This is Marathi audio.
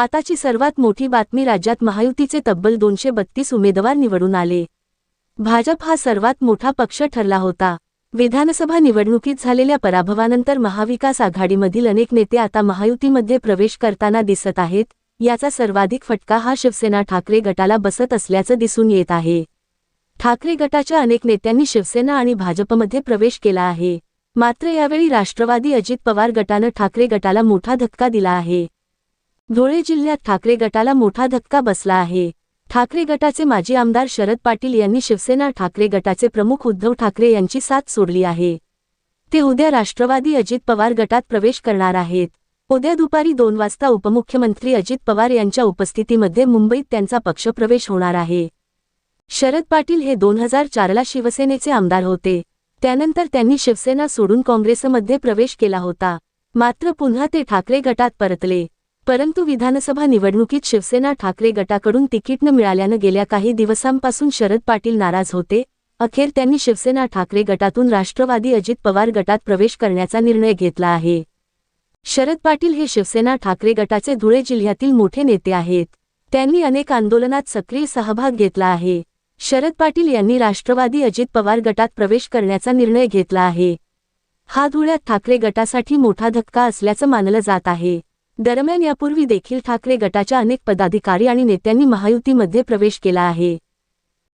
आताची सर्वात मोठी बातमी राज्यात महायुतीचे तब्बल दोनशे बत्तीस उमेदवार निवडून आले. भाजप हा सर्वात मोठा पक्ष ठरला होता. विधानसभा निवडणुकीत झालेल्या पराभवानंतर महाविकास आघाडीमधील अनेक नेते आता महायुतीमध्ये प्रवेश करताना दिसत आहेत याचा सर्वाधिक फटका हा शिवसेना ठाकरे गटाला बसत असल्याचं दिसून येत आहे. ठाकरे गटाच्या अनेक नेत्यांनी शिवसेना आणि भाजपमध्ये प्रवेश केला आहे. मात्र यावेळी राष्ट्रवादी अजित पवार गटानं ठाकरे गटाला मोठा धक्का दिला आहे. धुळे जिल्ह्यात ठाकरे गटाला मोठा धक्का बसला आहे. ठाकरे गटाचे माजी आमदार शरद पाटील यांनी शिवसेना ठाकरे गटाचे प्रमुख उद्धव ठाकरे यांची साथ सोडली आहे. ते उद्या राष्ट्रवादी अजित पवार गटात प्रवेश करणार आहेत. उद्या दुपारी दोन वाजता उपमुख्यमंत्री अजित पवार यांच्या उपस्थितीमध्ये मुंबईत त्यांचा पक्षप्रवेश होणार आहे. शरद पाटील हे दोन हजार चारला शिवसेनेचे आमदार होते. त्यानंतर त्यांनी शिवसेना सोडून काँग्रेसमध्ये प्रवेश केला होता. मात्र पुन्हा ते ठाकरे गटात परतले. परंतु विधानसभा निवडणुकीत शिवसेना ठाकरे गटाकडून तिकीट न मिळाल्यानं गेल्या काही दिवसांपासून शरद पाटील नाराज होते. अखेर त्यांनी शिवसेना ठाकरे गटातून राष्ट्रवादी अजित पवार गटात प्रवेश करण्याचा निर्णय घेतला आहे. शरद पाटील हे शिवसेना ठाकरे गटाचे धुळे जिल्ह्यातील मोठे नेते आहेत. त्यांनी अनेक आंदोलनात सक्रिय सहभाग घेतला आहे. शरद पाटील यांनी राष्ट्रवादी अजित पवार गटात प्रवेश करण्याचा निर्णय घेतला आहे. हा धुळ्यात ठाकरे गटासाठी मोठा धक्का असल्याचं मानलं जात आहे. दरम्यान यापूर्वी देखील ठाकरे गटाच्या अनेक पदाधिकारी आणि नेत्यांनी महायुतीमध्ये प्रवेश केला आहे.